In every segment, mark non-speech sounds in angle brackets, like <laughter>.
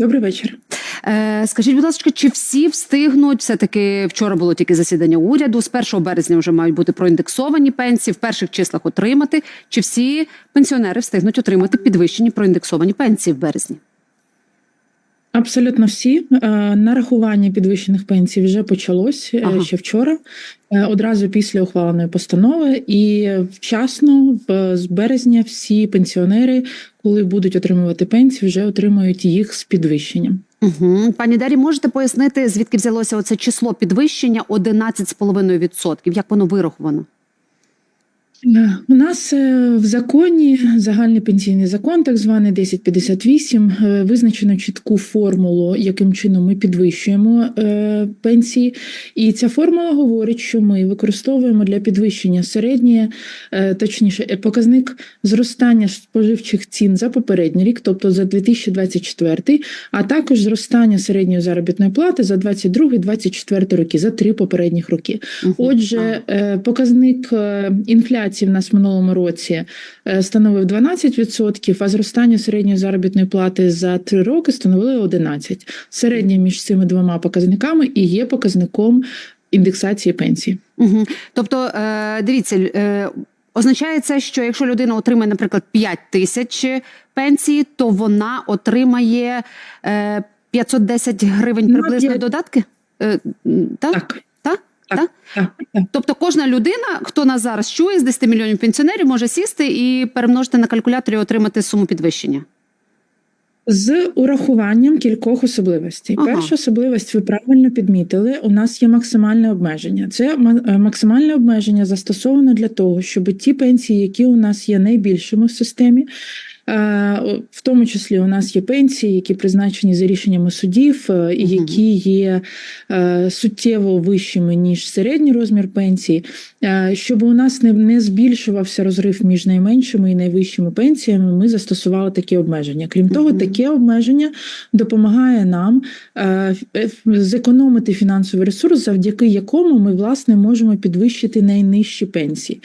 Добрий вечір. Е, Скажіть, будь ласка, чи всі встигнуть? Все таки вчора було тільки засідання уряду. З 1 березня вже мають бути проіндексовані пенсії, в перших числах отримати. Чи всі пенсіонери встигнуть отримати підвищені проіндексовані пенсії в березні? Абсолютно всі Е, нарахування підвищених пенсій вже почалось е, Ага. ще вчора, е, одразу після ухваленої постанови. І вчасно, з березня, всі пенсіонери, коли будуть отримувати пенсії, вже отримують їх з підвищенням. Угу. Пані Дарі, можете пояснити, звідки взялося оце число підвищення 11,5%? Як воно вираховано? У нас е, в законі загальний пенсійний закон, так званий 1058, е, визначено чітку формулу, яким чином ми підвищуємо е, пенсії. І ця формула говорить, що ми використовуємо для підвищення середнє, точніше, показник зростання споживчих цін за попередній рік, тобто за 2024, а також зростання середньої заробітної плати за 22-24 роки, за три попередніх роки. Отже, показник е, інфляції в нас в минулому році е, становив 12%, а зростання середньої заробітної плати за три роки становило 11%. Середнє між цими двома показниками і є показником індексації пенсії. Угу. Тобто, е, дивіться, е, означає це, що якщо людина отримає, наприклад, 5 тисяч пенсії, то вона отримає е, 510 гривень Ну, приблизно додатки? Так? Так, Так? так, Так? Тобто кожна людина, хто нас зараз чує з 10 мільйонів пенсіонерів, може сісти і перемножити на калькуляторі і отримати суму підвищення. З урахуванням кількох особливостей. Ага. Перша особливість, ви правильно підмітили. У нас є максимальне обмеження. Це е, максимальне обмеження застосовано для того, щоб ті пенсії, які у нас є найбільшими в системі. Е, В тому числі у нас є пенсії, які призначені за рішеннями судів, е, і які є е, суттєво вищими ніж середній розмір пенсії, щоб у нас не, не збільшувався розрив між найменшими і найвищими пенсіями. Ми застосували такі обмеження. Крім того, таке обмеження допомагає нам зекономити фінансовий ресурс, завдяки якому ми власне можемо підвищити найнижчі пенсії.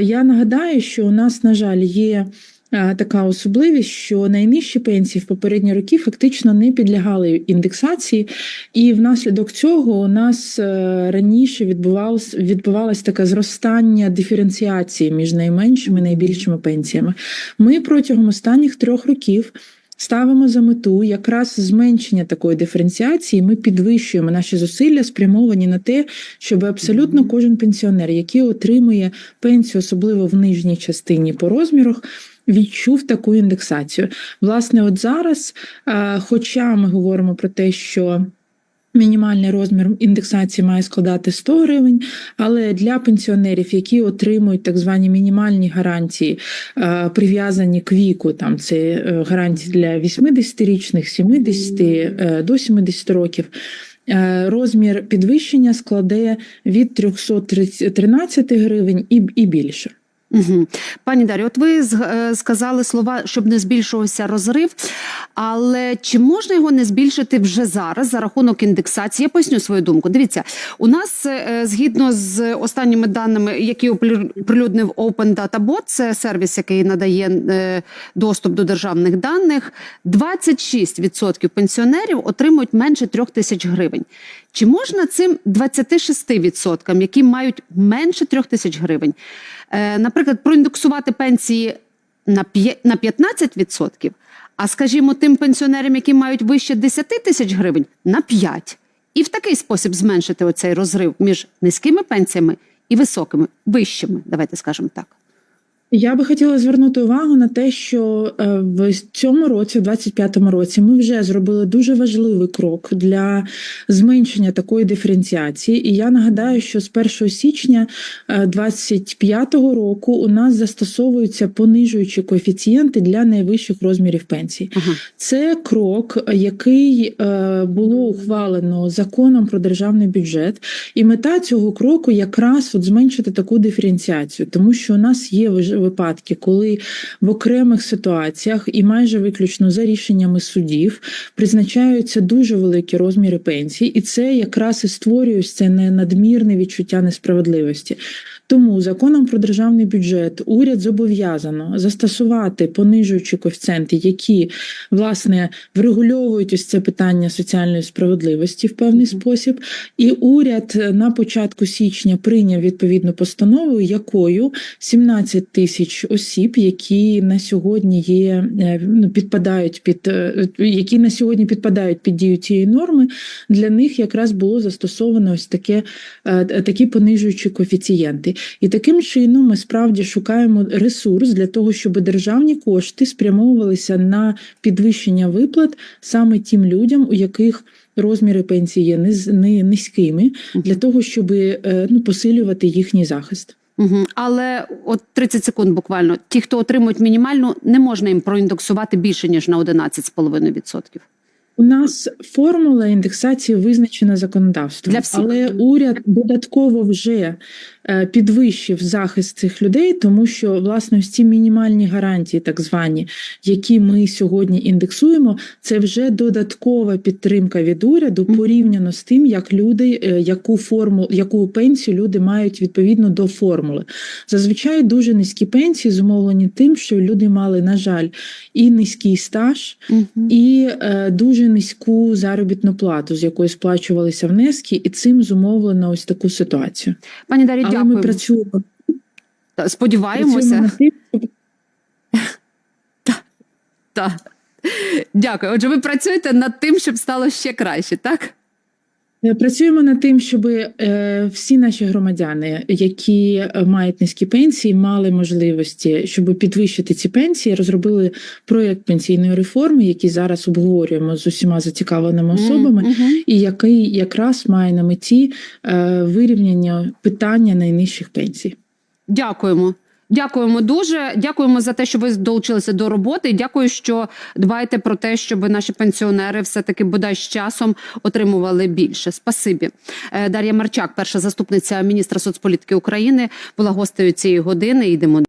Я нагадаю, що у нас, на жаль, є. Е, Така особливість, що найнижчі пенсії в попередні роки фактично не підлягали індексації, і внаслідок цього у нас е, раніше відбувалось відбувалось таке зростання диференціації між найменшими і найбільшими пенсіями. Ми протягом останніх трьох років ставимо за мету якраз зменшення такої диференціації. Ми підвищуємо наші зусилля, спрямовані на те, щоб абсолютно кожен пенсіонер, який отримує пенсію, особливо в нижній частині по розмірах. Відчув таку індексацію. Власне, от зараз, хоча ми говоримо про те, що Мінімальний розмір індексації має складати 100 гривень, але для пенсіонерів, які отримують так звані мінімальні гарантії, е, прив'язані к віку, там це е, гарантії для 80-річних, 70 е, до 70 років. Розмір підвищення складе від 313 гривень і більше. Угу. Пані Дар'я, от ви е, сказали слова, щоб не збільшувався розрив. Але чи можна його не збільшити вже зараз за рахунок індексації? Я поясню свою думку. Дивіться, у нас е, згідно з останніми даними, які оприлюднив Open Data Bot, це сервіс, який надає е, доступ до державних даних. 26% пенсіонерів отримують менше трьох тисяч гривень. Чи можна цим 26%, які мають менше трьох тисяч гривень, е, наприклад, проіндексувати пенсії на 15%, а скажімо, тим пенсіонерам, які мають вище 10 тисяч гривень, на 5%. І в такий спосіб зменшити оцей розрив між низькими пенсіями і високими, вищими, давайте скажемо так. Я би хотіла звернути увагу на те, що е, в цьому році, в 25-му році, ми вже зробили дуже важливий крок для зменшення такої диференціації. І я нагадаю, що з 1 січня 25-го року у нас застосовуються понижуючі коефіцієнти для найвищих розмірів пенсій. Ага. Це крок, який е, було ухвалено законом про державний бюджет, і мета цього кроку якраз от зменшити таку диференціацію, тому що у нас є випадки, коли в окремих ситуаціях і майже виключно за рішеннями судів призначаються дуже великі розміри пенсій, і це якраз і створює це не- надмірне відчуття несправедливості. Тому законом про державний бюджет уряд зобов'язано застосувати понижуючі коефіцієнти, які власне врегульовують ось це питання соціальної справедливості в певний спосіб. І уряд на початку січня прийняв відповідну постанову, якою 17 тисяч осіб, які на сьогодні є е, ну, підпадають під е, які на сьогодні підпадають під дію цієї норми, для них якраз було застосовано ось таке е, такі понижуючі коефіцієнти. І таким чином ми справді шукаємо ресурс для того, щоб державні кошти спрямовувалися на підвищення виплат саме тим людям, у яких розміри пенсії є низ- ни- низькими, для того, щоб е, ну, посилювати їхній захист. Угу. Але от 30 секунд буквально. Ті, хто отримують мінімальну, не можна їм проіндексувати більше ніж на 11,5%. У нас формула індексації визначена законодавством, Для всіх. але уряд додатково вже е, підвищив захист цих людей, тому що власне ці мінімальні гарантії, так звані, які ми сьогодні індексуємо, це вже додаткова підтримка від уряду порівняно з тим, як люди, е, яку форму, яку пенсію люди мають відповідно до формули. Зазвичай дуже низькі пенсії зумовлені тим, що люди мали, на жаль, і низький стаж. І е, низьку заробітну плату, з якої сплачувалися внески, і цим зумовлено ось таку ситуацію. Пані Дарі, Але дякую. ми працюємо, Сподіваємося. Працюємо тим, щоб <laughs> Так. Дякую. Отже, ви працюєте над тим, щоб стало ще краще, так? Е, Працюємо над тим, щоб е, всі наші громадяни, які е, мають низькі пенсії, мали можливості, щоб підвищити ці пенсії, розробили проєкт пенсійної реформи, який зараз обговорюємо з усіма зацікавленими особами, Мгм. і який якраз має на меті вирівняння питання найнижчих пенсій. Дякуємо. Дякуємо дуже. Дякуємо за те, що ви долучилися до роботи. Дякую, що дбаєте про те, щоб наші пенсіонери все таки бодай з часом отримували більше. Спасибі. Е, Дар'я Марчак, перша заступниця міністра соцполітики України, була гостею цієї години. Йдемо